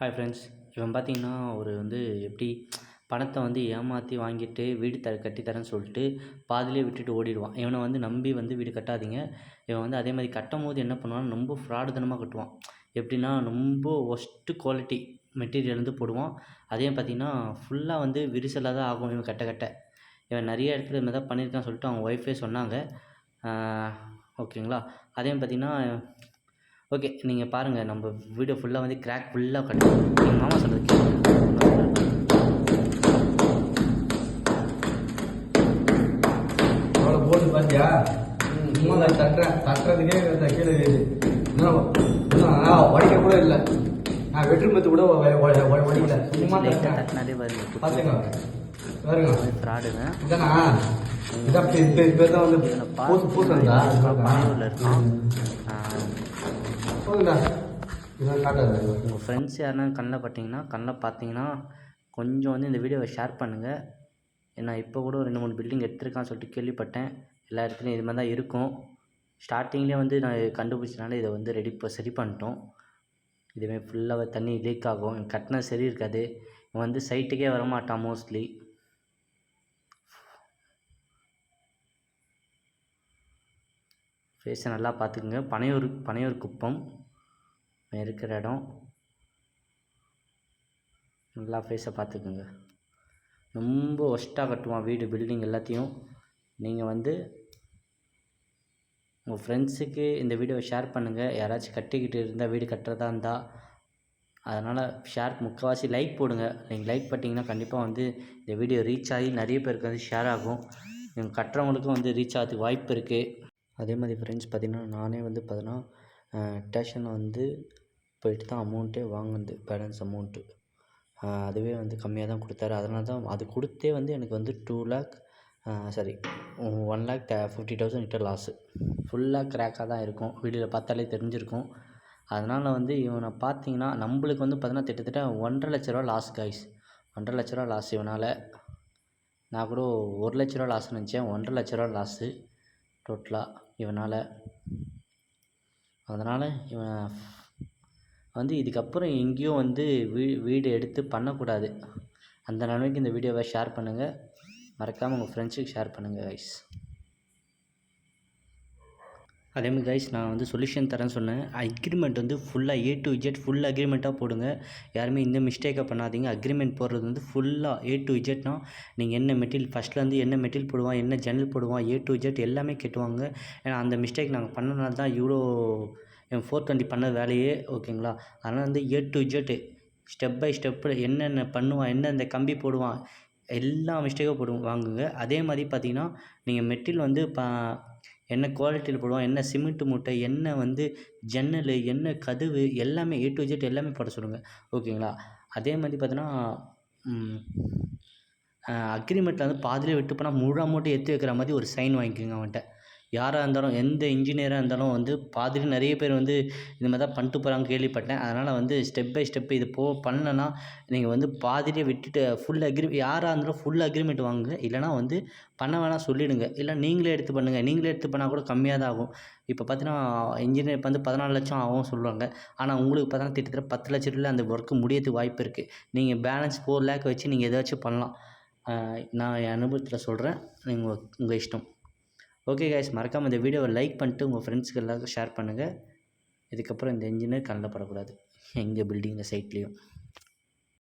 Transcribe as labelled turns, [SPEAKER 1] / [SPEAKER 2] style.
[SPEAKER 1] Hi friends இவன் பார்த்தீங்கன்னா ஒரு வந்து எப்படி பணத்தை வந்து ஏமாற்றி வாங்கிட்டு வீடு த கட்டித்தரேன்னு சொல்லிட்டு பாதிலே விட்டுட்டு ஓடிடுவான். இவனை வந்து நம்பி வந்து வீடு கட்டாதீங்க. இவன் வந்து அதே மாதிரி கட்டும் போது என்ன பண்ணுவான்னு ரொம்ப ஃப்ராடுத்தனமாக கட்டுவான். எப்படின்னா ரொம்ப ஒஸ்ட்டு குவாலிட்டி மெட்டீரியல் வந்து போடுவான். அதே பார்த்தீங்கன்னா ஃபுல்லாக வந்து விரிசலாக தான் ஆகும் இவன் கட்ட கட்ட. இவன் நிறைய இடத்துல இது மாதிரி தான் பண்ணியிருக்கான்னு சொல்லிட்டு அவங்க ஒய்ஃபே சொன்னாங்க. ஓகேங்களா அதே பார்த்தீங்கன்னா ஓகே நீங்கள் பாருங்கள் நம்ம வீடியோ ஃபுல்லாக வந்து கிராக் ஃபுல்லாக கட்டணும் எங்கள் மாமா சொல்கிறது
[SPEAKER 2] போட்டு பார்த்தியா சும்மா நான் தட்டுறேன் தட்டுறதுக்கே கீழே இன்னும் உடைக்க கூட இல்லை. நான் வெற்றுமத்து கூட உடைக்கல. சும்மா
[SPEAKER 1] தட்டினாலே வருது
[SPEAKER 2] பார்த்துங்க பாருங்க.
[SPEAKER 1] ஃப்ராடுங்க
[SPEAKER 2] இதானா? இதான் இப்போ இப்போ தான் வந்து பூசு
[SPEAKER 1] பனையூரில்
[SPEAKER 2] காட்டாது
[SPEAKER 1] உங்கள் ஃப்ரெண்ட்ஸ் யாருன்னா கண்ணில் பட்டிங்கன்னா கண்ணில் பார்த்தீங்கன்னா கொஞ்சம் வந்து இந்த வீடியோவை ஷேர் பண்ணுங்கள் ஏன்னா இப்போ கூட ஒரு ரெண்டு மூணு பில்டிங் எடுத்திருக்கான்னு சொல்லிட்டு கேள்விப்பட்டேன். எல்லா இடத்துலையும் இது மாதிரி தான் இருக்கும். ஸ்டார்டிங்லேயே வந்து நான் கண்டுபிடிச்சனால இதை வந்து ரெடி சரி பண்ணிட்டோம். இதுமாரி ஃபுல்லாக தண்ணி லீக் ஆகும். கட்டினா சரி இருக்காது. இவன் வந்து சைட்டுக்கே வரமாட்டான் மோஸ்ட்லி ஃபேஸை நல்லா பார்த்துக்குங்க. பனையூர் பனையூர் குப்பம். இருக்கிற இடம். நல்லா ஃபேஸை பார்த்துக்குங்க. ரொம்ப ஒஸ்ட்டாக கட்டுவான் வீடு பில்டிங் எல்லாத்தையும். நீங்கள் வந்து உங்கள் ஃப்ரெண்ட்ஸுக்கு இந்த வீடியோவை ஷேர் பண்ணுங்கள் யாராச்சும் கட்டிக்கிட்டு இருந்தால் வீடு கட்டுறதா இருந்தால் அதனால் ஷேர் முக்கால்வாசி லைக் போடுங்க. நீங்கள் லைக் பண்ணிங்கன்னா கண்டிப்பாக வந்து இந்த வீடியோ ரீச் ஆகி நிறைய பேருக்கு வந்து ஷேர் ஆகும். நீங்கள் கட்டுறவங்களுக்கும் வந்து ரீச் ஆகிறதுக்கு வாய்ப்பு இருக்குது அதே மாதிரி ஃப்ரெண்ட்ஸ் பார்த்திங்கன்னா நானே வந்து பார்த்தின்னா டேஷனில் வந்து போயிட்டு தான் அமௌண்ட்டே வாங்கினது பேலன்ஸ் அமௌண்ட்டு அதுவே வந்து கம்மியாக தான் கொடுத்தாரு. அதனால தான் அது கொடுத்தே வந்து எனக்கு வந்து two lakh sorry one lakh fifty thousand கிட்ட லாஸு ஃபுல்லாக க்ராக்காக தான் இருக்கும். வீடியோவில் பார்த்தாலே தெரிஞ்சிருக்கும். அதனால் வந்து இவனை பார்த்தீங்கன்னா நம்மளுக்கு வந்து பார்த்தீங்கன்னா கிட்டத்தட்ட ஒன்றரை லட்ச ரூபா லாஸ் காய்ஸ் ஒன்றரை லட்ச ரூபா லாஸ் இவனால். நான் கூட ஒரு லட்ச ரூபா லாஸ் நினச்சேன். ஒன்றரை லட்ச ரூபா லாஸு டோட்டலாக இவனால். அதனால் இவன் வந்து இதுக்கப்புறம் எங்கேயும் வந்து வீ வீடு எடுத்து பண்ணக்கூடாது. அந்த நிலைமைக்கு இந்த வீடியோவை ஷேர் பண்ணுங்கள் மறக்காமல் உங்கள் ஃப்ரெண்ட்ஸுக்கு ஷேர் பண்ணுங்கள் கைஸ் அதேமாதிரி கைஸ் நான் வந்து சொல்யூஷன் தரேன் சொன்னேன். அக்ரிமெண்ட் வந்து ஃபுல்லாக ஏ டு இஜெட் ஃபுல் அக்ரிமெண்ட்டாக போடுங்க. யாருமே இந்த மிஸ்டேக்கை பண்ணாதீங்க. அக்ரிமெண்ட் போடுறது வந்து ஃபுல்லாக ஏ டு இஜெட்னா நீங்கள் என்ன மெட்டீரியல் ஃபஸ்ட்லேருந்து என்ன மெட்டீரியல் போடுவான் என்ன ஜன்னல் போடுவான் ஏ டு இஜெட் எல்லாமே கேட்டுவாங்க. ஏன்னா அந்த மிஸ்டேக் நாங்கள் பண்ணனால தான் இவ்வளோ என் ஃபோர் டுவெண்ட்டி பண்ண வேலையே ஓகேங்களா அதனால் வந்து A to Z step by step என்னென்ன பண்ணுவான் என்னென்ன கம்பி போடுவான் எல்லா மிஸ்டேக்கும் போடுவோம் வாங்குங்க. அதே மாதிரி பார்த்தீங்கன்னா நீங்கள் மெட்டீரியல் வந்து பா என்ன குவாலிட்டியில் போடுவோம் என்ன சிமெண்ட் மூட்டை என்ன வந்து ஜன்னல் என்ன கதவு எல்லாமே ஏ டு ஜெட் எல்லாமே போட சொல்லுங்கள் ஓகேங்களா அதே மாதிரி பார்த்தோன்னா அக்ரிமெண்ட்டில் வந்து பாதியிலே விட்டு போனால் முழு அமௌண்ட்டை எடுத்து வைக்கிற மாதிரி ஒரு சைன் வாங்கிக்கோங்க அவன்கிட்ட. யாராக இருந்தாலும் எந்த இன்ஜினியராக இருந்தாலும் வந்து பாதியிலே நிறைய பேர் வந்து இந்த மாதிரி தான் பண்ணிட்டு போகிறாங்க கேள்விப்பட்டேன். அதனால் வந்து ஸ்டெப் பை ஸ்டெப் இது போ பண்ணலன்னா நீங்கள் வந்து பாதியிலே விட்டுட்டு ஃபுல் அக்ரி யாராக இருந்தாலும் ஃபுல் அக்ரிமெண்ட் வாங்குங்க. இல்லைனா வந்து பண்ண வேணாம் சொல்லிவிடுங்க இல்லை நீங்களே எடுத்து பண்ணுங்கள் நீங்களே எடுத்து பண்ணால் கூட கம்மியாக தான் ஆகும். இப்போ பார்த்தீங்கன்னா இன்ஜினியர் வந்து பதினாலு லட்சம் ஆகும் சொல்லுவாங்க. ஆனால் உங்களுக்கு பார்த்தா கிட்டத்தட்ட பத்து லட்சத்தில் அந்த ஒர்க்கு முடியறதுக்கு வாய்ப்பு இருக்குது நீங்கள் பேலன்ஸ் ஃபோர் லேக் வச்சு நீங்கள் ஏதாச்சும் பண்ணலாம். நான் என் அனுபவத்தில் சொல்கிறேன் நீங்கள் உங்கள் இஷ்டம். ஓகே கைஸ் மறக்காமல் இந்த வீடியோவை லைக் பண்ணிட்டு உங்கள் ஃப்ரெண்ட்ஸ்க்கு எல்லாருக்கும் ஷேர் பண்ணுங்கள் இதுக்கப்புறம் இந்த இன்ஜினியர் கண்ணில் படக்கூடாது எங்கள் பில்டிங்கில் சைட்லேயும்